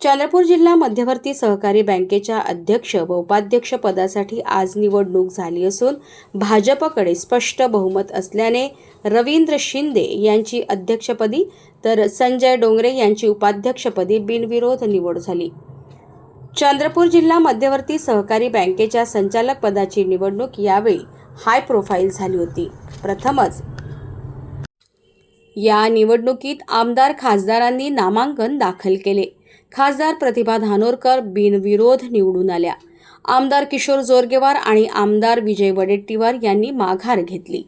चंद्रपूर जिल्हा मध्यवर्ती सहकारी बँकेच्या अध्यक्ष व उपाध्यक्ष पदासाठी आज निवडणूक झाली असून भाजपकडे स्पष्ट बहुमत असल्याने रवींद्र शिंदे यांची अध्यक्षपदी तर संजय डोंगरे यांची उपाध्यक्षपदी बिनविरोध निवड झाली. चंद्रपूर जिल्हा मध्यवर्ती सहकारी बँकेच्या संचालक पदाची निवडणूक यावेळी हाय प्रोफाईल झाली होती. प्रथमच या निवडणुकीत आमदार खासदारांनी नामांकन दाखल केले. खासदार प्रतिभा धानोरकर बिनविरोध निवडून आल्या. आमदार किशोर जोरगेवार आणि आमदार विजय वडेट्टीवार यांनी माघार घेतली.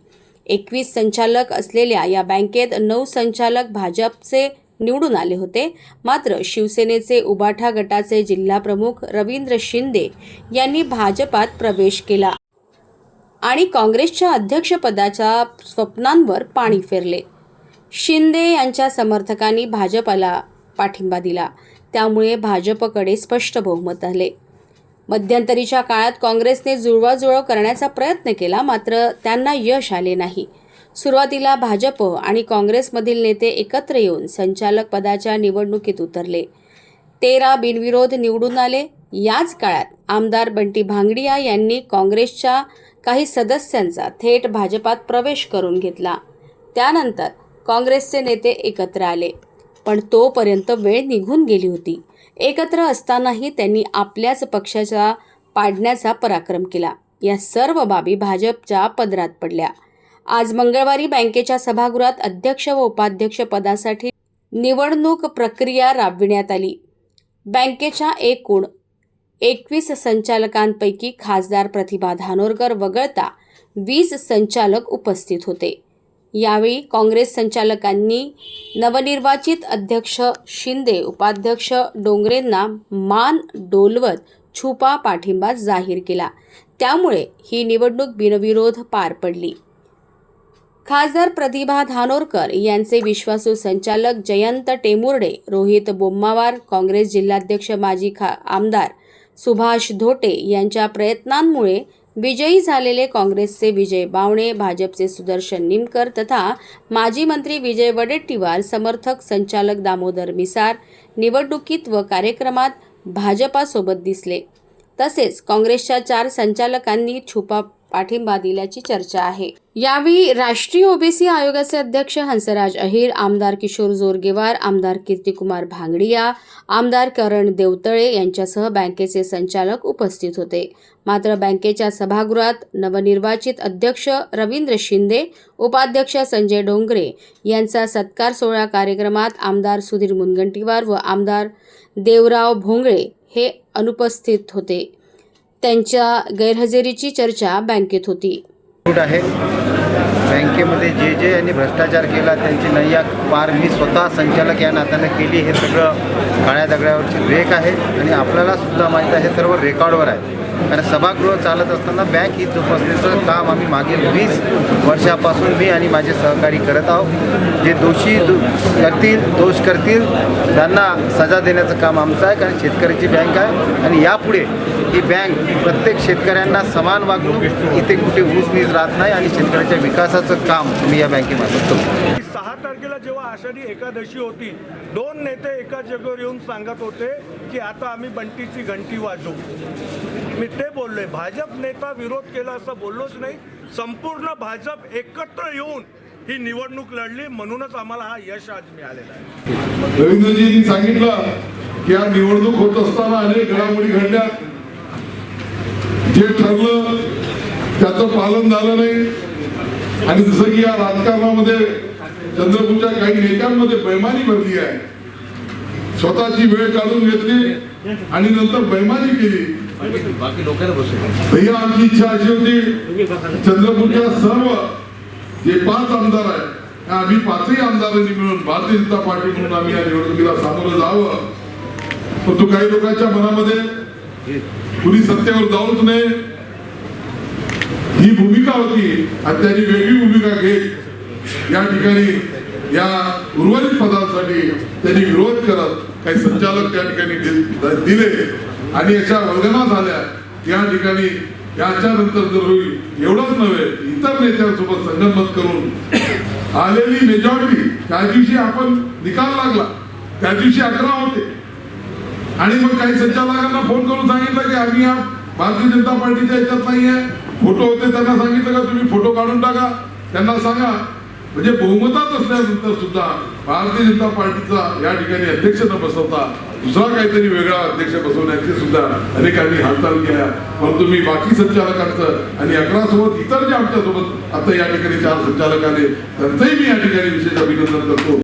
एकवीस संचालक असलेल्या या बँकेत नऊ संचालक भाजपचे निवडून आले होते. मात्र शिवसेनेचे उबाठा गटाचे जिल्हाप्रमुख रवींद्र शिंदे यांनी भाजपात प्रवेश केला आणि काँग्रेसच्या अध्यक्षपदाच्या स्वप्नांवर पाणी फेरले. शिंदे यांच्या समर्थकांनी भाजपाला पाठिंबा दिला. त्यामुळे भाजपकडे स्पष्ट बहुमत आले. मध्यंतरीच्या काळात काँग्रेसने जुळवाजुळव करण्याचा प्रयत्न केला मात्र त्यांना यश आले नाही. सुरुवातीला भाजप आणि काँग्रेसमधील नेते एकत्र येऊन संचालक पदाच्या निवडणुकीत उतरले. तेरा बिनविरोध निवडून आले. याच काळात आमदार बंटी भांगडिया यांनी काँग्रेसच्या काही सदस्यांचा थेट भाजपात प्रवेश करून घेतला. त्यानंतर काँग्रेसचे नेते एकत्र आले. पण तोपर्यंत वेळ निघून गेली होती. एकत्र असतानाही त्यांनी आपल्याच पक्षाचा पाडण्याचा पराक्रम केला. या सर्व बाबी भाजपच्या पदरात पडल्या. आज मंगळवारी बँकेच्या सभागृहात अध्यक्ष व उपाध्यक्ष पदासाठी निवडणूक प्रक्रिया राबविण्यात आली. बँकेच्या एकूण एकवीस संचालकांपैकी खासदार प्रतिभा धानोरकर वगळता वीस संचालक उपस्थित होते. यावेळी काँग्रेस संचालकांनी नवनिर्वाचित अध्यक्ष शिंदे उपाध्यक्ष डोंगरेंना मान डोलवत छुपा पाठिंबा जाहीर केला. त्यामुळे ही निवडणूक बिनविरोध पार पडली. खासदार प्रतिभा धानोरकर यांचे विश्वासू संचालक जयंत टेमुर्डे रोहित बोम्मावार काँग्रेस जिल्हाध्यक्ष माजी खा आमदार सुभाष धोटे यांच्या प्रयत्नांमुळे विजयी झालेले काँग्रेसचे विजय बावणे भाजपचे सुदर्शन निमकर तथा माजी मंत्री विजय वडेट्टीवार समर्थक संचालक दामोदर मिसार निवडणुकीत व कार्यक्रमात भाजपासोबत दिसले. तसेच काँग्रेसच्या चार संचालकांनी छुपा पाठिंबा दिल्याची चर्चा आहे. यावेळी राष्ट्रीय ओबीसी आयोगाचे अध्यक्ष हंसराज अहिर आमदार किशोर जोरगेवार आमदार कीर्तिकुमार भांगडिया आमदार करण देवतळे यांच्यासह बँकेचे संचालक उपस्थित होते. मात्र बँकेच्या सभागृहात नवनिर्वाचित अध्यक्ष रवींद्र शिंदे उपाध्यक्ष संजय डोंगरे यांचा सत्कार सोहळा कार्यक्रमात आमदार सुधीर मुनगंटीवार व आमदार देवराव भोंगळे हे अनुपस्थित होते. त्यांच्या गैरहजेरीची चर्चा बँकेत होती. आहे. बँकेमध्ये जे जे यांनी भ्रष्टाचार केला त्यांची नैया पार मी स्वतः संचालक या नात्यानं केली. हे सगळं काळ्या दगड्यावरची ब्रेक आहे आणि आपल्याला सुद्धा माहीत आहे हे सर्व रेकॉर्डवर आहे. कारण सभागृह चालत असताना बँक ही जोपासण्याचं काम आम्ही मागील वीस वर्षापासून मी आणि माझे सहकारी करत आहोत. जे दोषी दो करतील दोष करतील त्यांना सजा देण्याचं काम आमचं आहे. कारण शेतकऱ्याची बँक आहे आणि यापुढे ही बँक प्रत्येक शेतकऱ्यांना समान वागणूक इथे कुठे ऊस नीज राहत नाही आणि शेतकऱ्याच्या विकासाचं काम मी या बँकेमार्फत करतो. सहा तारखेला जेव्हा आषाढी एकादशी होती दोन नेते एका जागेवर येऊन सांगत होते की आता आम्ही बंटीची घंटी वाजवू. मी ते बोललोय भाजप नेता विरोध केला असं बोललोच नाही संपूर्ण भाजप एकत्र येऊन ही निवडणूक लढली म्हणूनच आम्हाला हा यश आज मिळालेला आहे. रवींद्रजींनी सांगितलं की या निवडणूक होत असताना अनेक घडामोडी घडल्या. जे ठरलं त्याचं पालन झालं नाही. आणि जसं की या राजकारणामध्ये चंद्रपूरच्या काही नेत्यांमध्ये बैमानी भरली आहे. स्वतःची वेळ काढून घेतली आणि नंतर बैमानी केली. भैया आमची इच्छा अशी होती चंद्रपूरच्या सर्व जे पाच आमदार आहेत आम्ही पाचही आमदारांनी मिळून भारतीय जनता पार्टी म्हणून आम्ही या निवडणुकीला सामोरं जावं. परंतु काही लोकांच्या मनामध्ये कुणी सत्तेवर जाऊच नये ही भूमिका होती आणि त्यांनी वेगळी भूमिका घेत या ठिकाणी या उर्वरित पदांसाठी त्यांनी विरोध करत काही संचालक त्या ठिकाणी दिले. आणि याच्या वल्गना झाल्या. या ठिकाणी याच्यानंतर जर होईल एवढंच नव्हे इतर नेत्यांसोबत संगनमत करून आलेली मेजॉरिटी त्या दिवशी आपण निकाल लागला. त्या दिवशी अकरा होते. आणि मग काही संचालकांना फोन करून सांगितलं की आम्ही या भारतीय जनता पार्टीच्या याच्यात नाहीये. फोटो होते त्यांना सांगितलं का तुम्ही फोटो काढून टाका. त्यांना सांगा. म्हणजे बहुमतात असल्यानंतर सुद्धा भारतीय जनता पार्टीचा या ठिकाणी अध्यक्ष न बसवता दुसरा काहीतरी वेगळा अध्यक्ष बसवण्याची सुद्धा अनेकांनी हालचाल केल्या परंतु मी बाकी संचालकांचं आणि अकरा सोबत इतर जे आमच्यासोबत आता या ठिकाणी चार संचालक आले त्यांचंही मी या ठिकाणी विशेष अभिनंदन करतो.